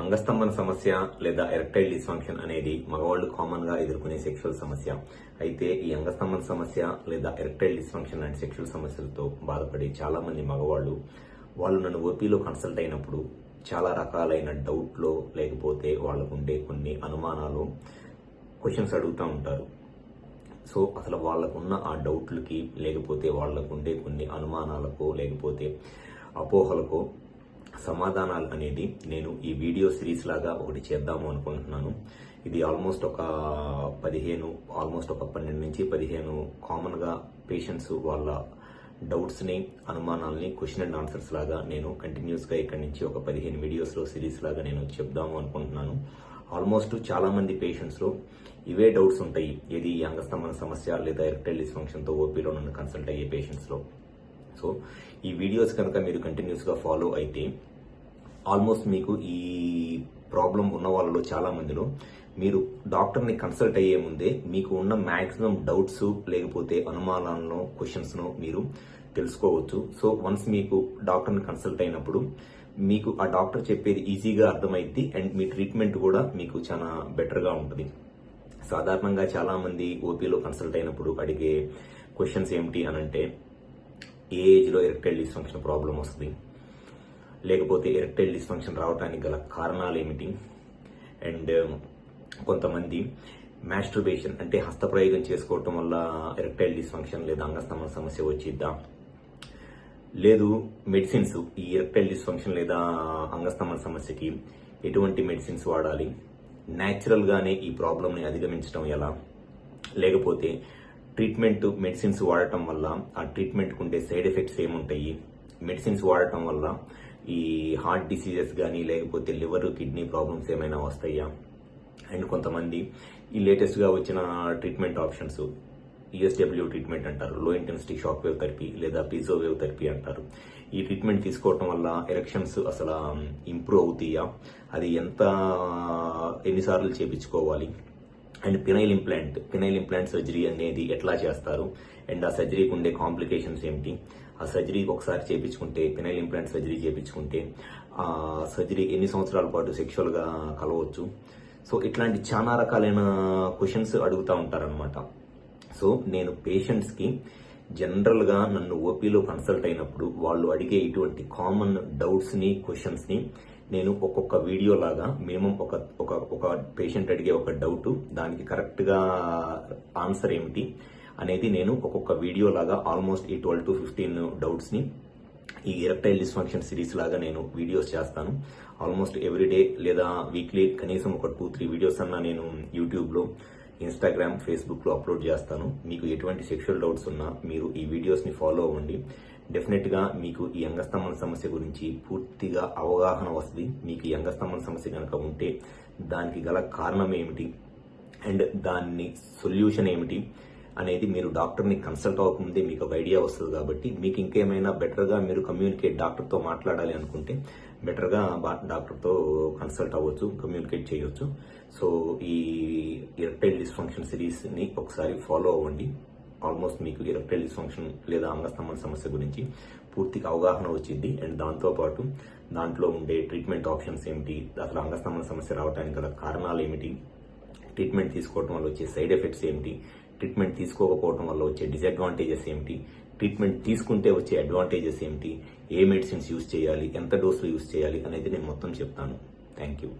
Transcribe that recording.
అంగస్తంభన సమస్య లేదా erectile dysfunction అనేది మగవాళ్ళు కామన్గా ఎదుర్కొనే సెక్షువల్ సమస్య. అయితే ఈ అంగస్తంభన సమస్య లేదా ఎరెక్టైల్ డిస్ఫంక్షన్ లాంటి సెక్షువల్ సమస్యలతో బాధపడే చాలా మంది మగవాళ్ళు వాళ్ళు నన్ను ఓపీలో కన్సల్ట్ అయినప్పుడు చాలా రకాలైన డౌట్లో లేకపోతే వాళ్ళకు ఉండే కొన్ని అనుమానాలు క్వశ్చన్స్ అడుగుతూ ఉంటారు. సో అసలు వాళ్ళకున్న ఆ డౌట్లకి లేకపోతే వాళ్ళకు ఉండే కొన్ని అనుమానాలకు లేకపోతే అపోహలకు సమాధానాలు అనేది నేను ఈ వీడియో సిరీస్ లాగా ఒకటి చేద్దాము అనుకుంటున్నాను. ఇది ఆల్మోస్ట్ ఒక పదిహేను ఆల్మోస్ట్ ఒక పన్నెండు నుంచి పదిహేను కామన్గా పేషెంట్స్ వాళ్ళ డౌట్స్ని అనుమానాలని క్వశ్చన్ అండ్ ఆన్సర్స్ లాగా నేను కంటిన్యూస్గా ఇక్కడి నుంచి ఒక పదిహేను వీడియోస్లో సిరీస్ లాగా నేను చెప్దాము అనుకుంటున్నాను. ఆల్మోస్ట్ చాలామంది పేషెంట్స్లో ఇవే డౌట్స్ ఉంటాయి. ఏది ఈ అంగస్తంభన సమస్య లేదా ఎరెక్టైల్ డిస్ఫంక్షన్తో ఓపీలో నన్ను కన్సల్ట్ అయ్యే పేషెంట్స్లో సో ఈ వీడియోస్ కనుక మీరు కంటిన్యూస్గా ఫాలో అయితే ఆల్మోస్ట్ మీకు ఈ ప్రాబ్లం ఉన్న వాళ్ళలో చాలా మందిలో మీరు డాక్టర్ని కన్సల్ట్ అయ్యే ముందే మీకు ఉన్న మ్యాక్సిమం డౌట్స్ లేకపోతే అనుమానాలను క్వశ్చన్స్ను మీరు తెలుసుకోవచ్చు. సో వన్స్ మీకు డాక్టర్ని కన్సల్ట్ అయినప్పుడు మీకు ఆ డాక్టర్ చెప్పేది ఈజీగా అర్థమైద్ది అండ్ మీ ట్రీట్మెంట్ కూడా మీకు చాలా బెటర్గా ఉంటుంది. సాధారణంగా చాలా మంది ఓపీలో కన్సల్ట్ అయినప్పుడు అడిగే క్వశ్చన్స్ ఏమిటి అనంటే ఏ ఏజ్లో ఎరెక్టైల్ డిస్ఫంక్షన్ ప్రాబ్లం వస్తుంది? లేకపోతే ఎరెక్టైల్ డిస్ఫంక్షన్ రావడానికి గల కారణాలు ఏమిటి అండ్ కొంతమంది మాస్టర్బేషన్ అంటే హస్తప్రయోగం చేసుకోవటం వల్ల ఎరెక్టైల్ డిస్ఫంక్షన్ లేదా అంగస్తంభన సమస్య వచ్చిద్దా? లేదు మెడిసిన్స్ ఈ ఎరెక్టైల్ డిస్ఫంక్షన్ లేదా అంగస్తంభన సమస్యకి ఎటువంటి మెడిసిన్స్ వాడాలి? న్యాచురల్గానే ఈ ప్రాబ్లమ్ని అధిగమించడం ఎలా? లేకపోతే ట్రీట్మెంట్ మెడిసిన్స్ వాడటం వల్ల ఆ ట్రీట్మెంట్కి ఉండే సైడ్ ఎఫెక్ట్స్ ఏముంటాయి? మెడిసిన్స్ వాడటం వల్ల ఈ హార్ట్ డిసీజెస్ కానీ లేకపోతే లివర్ కిడ్నీ ప్రాబ్లమ్స్ ఏమైనా వస్తాయా? అండ్ కొంతమంది ఈ లేటెస్ట్గా వచ్చిన ట్రీట్మెంట్ ఆప్షన్స్ ఈఎస్డబ్ల్యూ ట్రీట్మెంట్ అంటారు low intensity shock wave therapy లేదా పిజో వేవ్ థెరపీ అంటారు. ఈ ట్రీట్మెంట్ తీసుకోవటం వల్ల ఎరెక్షన్స్ అసలు um, ఇంప్రూవ్ అవుతాయా? అది ఎంత ఎన్నిసార్లు చేపించుకోవాలి? And penile implant penile implant surgery అనేది ఎట్లా చేస్తారు? అండ్ ఆ సర్జరీకి ఉండే కాంప్లికేషన్స్ ఏమిటి ఆ సర్జరీ ఒకసారి చేపించుకుంటే పినైల్ ఇంప్లాంట్ సర్జరీ చేపించుకుంటే ఆ సర్జరీ ఎన్ని సంవత్సరాల పాటు సెక్షువల్గా కలవచ్చు? సో ఇట్లాంటి చాలా రకాలైన క్వశ్చన్స్ అడుగుతూ ఉంటారనమాట సో నేను పేషెంట్స్కి జనరల్గా నన్ను ఓపీలో కన్సల్ట్ అయినప్పుడు వాళ్ళు అడిగే ఇటువంటి కామన్ డౌట్స్ని క్వశ్చన్స్ని నేను ఒక్కొక్క వీడియో లాగా మినిమం ఒక ఒక ఒక పేషెంట్ అడిగే ఒక డౌట్ దానికి కరెక్ట్గా ఆన్సర్ ఏమిటి అనేది నేను ఒక్కొక్క వీడియో లాగా ఆల్మోస్ట్ ఈ ట్వెల్వ్ టు ఫిఫ్టీన్ డౌట్స్ని ఈ ఎరెక్టైల్ డిస్ఫంక్షన్ సిరీస్ లాగా నేను వీడియోస్ చేస్తాను. ఆల్మోస్ట్ ఎవ్రీడే లేదా వీక్లీ కనీసం ఒక టూ త్రీ వీడియోస్ అన్నా నేను యూట్యూబ్లో ఇన్స్టాగ్రామ్ ఫేస్బుక్లో అప్లోడ్ చేస్తాను. మీకు ఎటువంటి సెక్షువల్ డౌట్స్ ఉన్నా మీరు ఈ వీడియోస్ని ఫాలో అవ్వండి. డెఫినెట్గా మీకు ఈ అంగస్తంభన సమస్య గురించి పూర్తిగా అవగాహన వస్తుంది. మీకు ఈ అంగస్తంభన సమస్య కనుక ఉంటే దానికి గల కారణం ఏమిటి? అండ్ దాన్ని సొల్యూషన్ ఏమిటి? అనేది మీరు డాక్టర్ని కన్సల్ట్ అవ్వకముందే మీకు ఒక ఐడియా వస్తుంది కాబట్టి మీకు ఇంకేమైనా బెటర్గా మీరు కమ్యూనికేట్ డాక్టర్తో మాట్లాడాలి అనుకుంటే బెటర్గా డాక్టర్తో కన్సల్ట్ అవ్వచ్చు కమ్యూనికేట్ చేయవచ్చు సో ఈ ఎరెక్టైల్ డిస్ఫంక్షన్ సిరీస్ని ఒకసారి ఫాలో అవ్వండి. ఆల్మోస్ట్ మీకు ఎరెక్టైల్ డిస్ఫంక్షన్ లేదా అంగస్తంభన సమస్య గురించి పూర్తిగా అవగాహన వచ్చింది. అండ్ దాంతోపాటు దాంట్లో ఉండే ట్రీట్మెంట్ ఆప్షన్స్ ఏమిటి? అసలు అంగస్తంభన సమస్య రావడానికి గల కారణాలు ఏమిటి? ట్రీట్మెంట్ తీసుకోవడం వల్ల వచ్చే సైడ్ ఎఫెక్ట్స్ ఏమిటి? ట్రీట్మెంట్ తీసుకోకపోవడం వల్ల వచ్చే డిసడ్వాంటేజెస్ ఏమిటి? ట్రీట్మెంట్ తీసుకుంటే వచ్చే అడ్వాంటేజెస్ ఏమిటి? ఏ మెడిసిన్స్ యూజ్ చేయాలి? ఎంత డోసులు యూజ్ చేయాలి? అనేది నేను మొత్తం చెప్తాను. Thank you